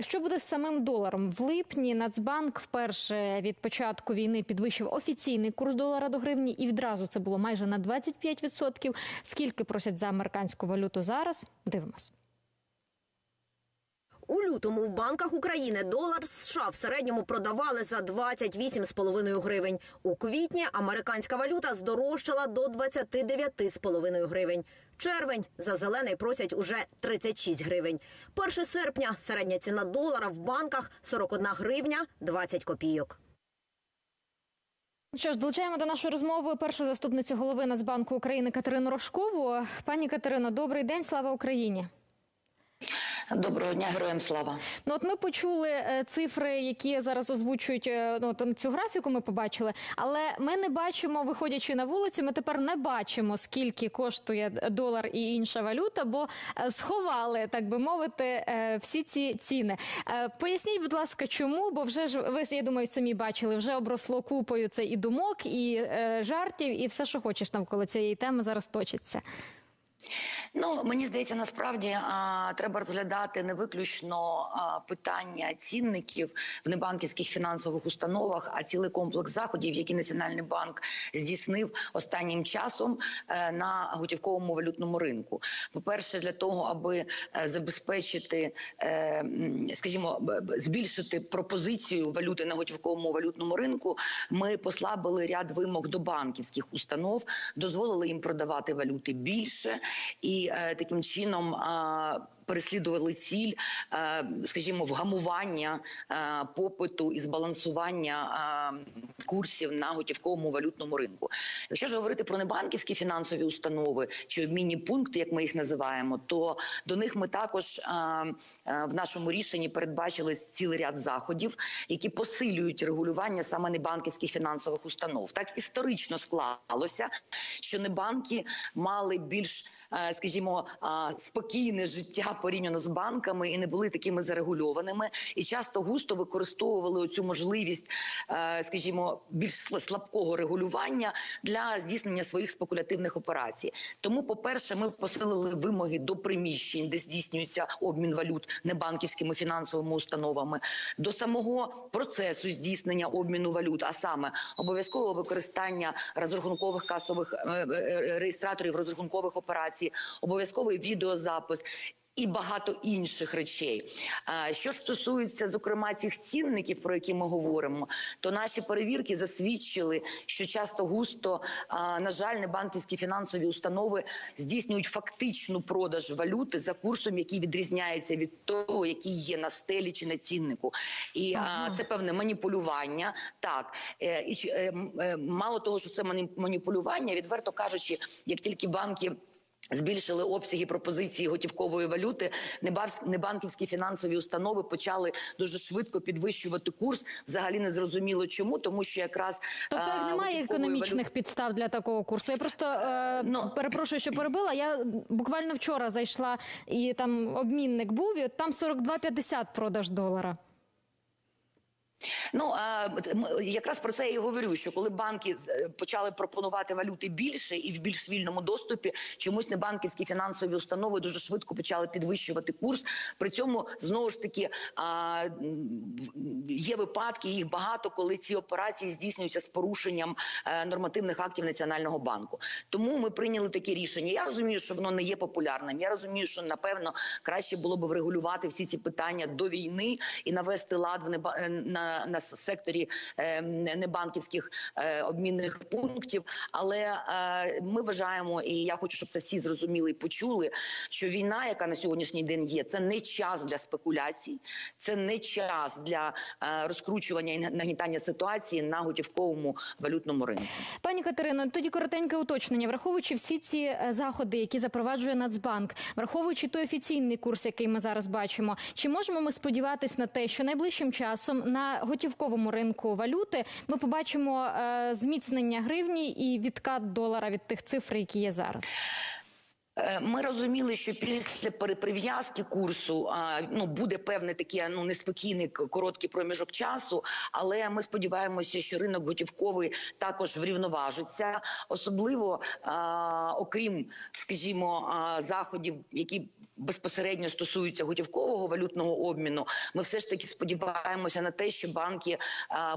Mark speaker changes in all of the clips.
Speaker 1: Що буде з самим доларом? В липні Нацбанк вперше від початку війни підвищив офіційний курс долара до гривні, і відразу це було майже на 25%. Скільки просять за американську валюту зараз? Дивимось.
Speaker 2: У лютому в банках України долар США в середньому продавали за 28,5 гривень. У квітні американська валюта здорожчала до 29,5 гривень. Червень за зелений просять уже 36 гривень. 1 серпня середня ціна долара в банках 41 гривня 20 копійок.
Speaker 1: Що ж, долучаємо до нашої розмови першу заступницю голови Нацбанку України Катерину Рожкову. Пані Катерино, добрий день, слава Україні.
Speaker 3: Доброго дня, героям слава.
Speaker 1: Ну, от ми почули е, цифри, які зараз озвучують е, ну, там цю графіку. Ми побачили, але ми не бачимо, виходячи на вулицю, ми тепер не бачимо, скільки коштує долар і інша валюта, бо е, сховали, так би мовити, е, всі ці ціни. Е, Поясніть, будь ласка, чому? Бо вже ж ви я думаю, самі бачили, вже обросло купою це і думок, і е, жартів, і все, що хочеш навколо цієї теми зараз точиться.
Speaker 3: Ну мені здається, насправді а, треба розглядати не виключно а, питання цінників в небанківських фінансових установах, а цілий комплекс заходів, які Національний банк здійснив останнім часом е, на готівковому валютному ринку. По перше, для того, аби е, забезпечити, е, скажімо, збільшити пропозицію валюти на готівковому валютному ринку, ми послабили ряд вимог до банківських установ, дозволили їм продавати валюти більше і е, таким чином. Переслідували ціль, е, скажімо, вгамування е, попиту і збалансування е, курсів на готівковому валютному ринку. Якщо ж говорити про небанківські фінансові установи чи обмінні пункти, як ми їх називаємо, то до них ми також в нашому рішенні передбачили цілий ряд заходів, які посилюють регулювання саме небанківських фінансових установ. Так історично склалося, що небанки мали більш, скажімо, спокійне життя порівняно з банками і не були такими зарегульованими, і часто густо використовували оцю можливість, е, скажімо, більш слабкого регулювання для здійснення своїх спекулятивних операцій. Тому, по-перше, ми посилили вимоги до приміщень, де здійснюється обмін валют небанківськими фінансовими установами, до самого процесу здійснення обміну валют, а саме обов'язкового використання розрахункових касових е, е, реєстраторів розрахункових операцій, обов'язковий відеозапис. І багато інших речей. Що стосується зокрема цих цінників, про які ми говоримо, то наші перевірки засвідчили, що часто густо, на жаль, небанківські фінансові установи здійснюють фактичну продаж валюти за курсом, який відрізняється від того, який є на стелі чи на ціннику, і а, це певне маніпулювання. Так е, і е, е, мало того, що це маніпулювання, відверто кажучи, як тільки банки. Збільшили обсяги пропозиції готівкової валюти. Небанківські фінансові установи почали дуже швидко підвищувати курс. Взагалі не зрозуміло чому, тому що якраз
Speaker 1: Тобто
Speaker 3: а,
Speaker 1: немає
Speaker 3: готівкової
Speaker 1: економічних підстав для такого курсу. Я просто е,
Speaker 3: Ну.
Speaker 1: перепрошую, що перебила. Я буквально вчора зайшла і там обмінник був, і там 42,50 продаж долара.
Speaker 3: Ну а якраз про це я і говорю. Що коли банки е, почали пропонувати валюти більше і в більш вільному доступі, чомусь небанківські фінансові установи дуже швидко почали підвищувати курс. При цьому знову ж таки є випадки, їх багато, коли ці операції здійснюються з порушенням е, нормативних актів національного банку. Тому ми прийняли таке рішення. Я розумію, що воно не є популярним. Я розумію, що напевно краще було б врегулювати всі ці питання до війни і навести лад в неба е, на, секторі е, небанківських обмінних пунктів. Але е, ми вважаємо, і я хочу, щоб це всі зрозуміли і почули, що війна, яка на сьогоднішній день є, це не час для спекуляцій, це не час для е, розкручування і нагнітання ситуації на готівковому валютному ринку.
Speaker 1: Пані Катерино, тоді коротеньке уточнення, враховуючи всі ці е, заходи, які запроваджує Нацбанк, враховуючи той офіційний курс, який ми зараз бачимо, чи можемо ми сподіватись на те, що найближчим часом на готівковому ринку валюти ми побачимо е, зміцнення гривні і відкат долара від тих цифр, які є зараз?
Speaker 3: Е, Ми розуміли, що після переприв'язки курсу ну буде певний такий ну неспокійний короткий проміжок часу, але ми сподіваємося, що ринок готівковий також врівноважиться, особливо окрім, скажімо, заходів, які безпосередньо стосуються готівкового валютного обміну, ми все ж таки сподіваємося на те, що банки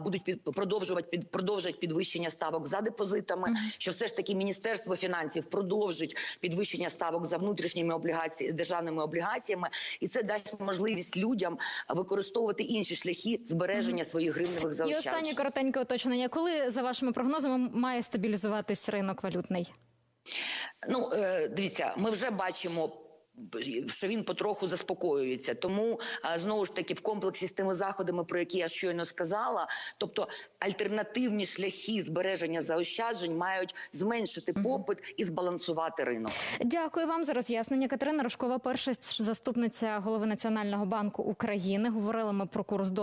Speaker 3: будуть під продовжувати під продовжать підвищення ставок за депозитами. Що все ж таки міністерство фінансів продовжить підвищення ставок за внутрішніми облігації державними облігаціями, і це дасть можливість людям використовувати інші шляхи збереження своїх гривневих
Speaker 1: І
Speaker 3: заощаджень.
Speaker 1: останнє коротеньке уточнення. Коли за вашими прогнозами має стабілізуватись ринок валютний?
Speaker 3: Ну е, дивіться, ми вже бачимо. Що він потроху заспокоюється, тому е, знову ж таки в комплексі з тими заходами, про які я щойно сказала, тобто альтернативні шляхи збереження заощаджень мають зменшити попит і збалансувати ринок.
Speaker 1: Дякую вам за роз'яснення. Катерина Рожкова, перша заступниця голови Національного банку України. Говорили ми про курс долара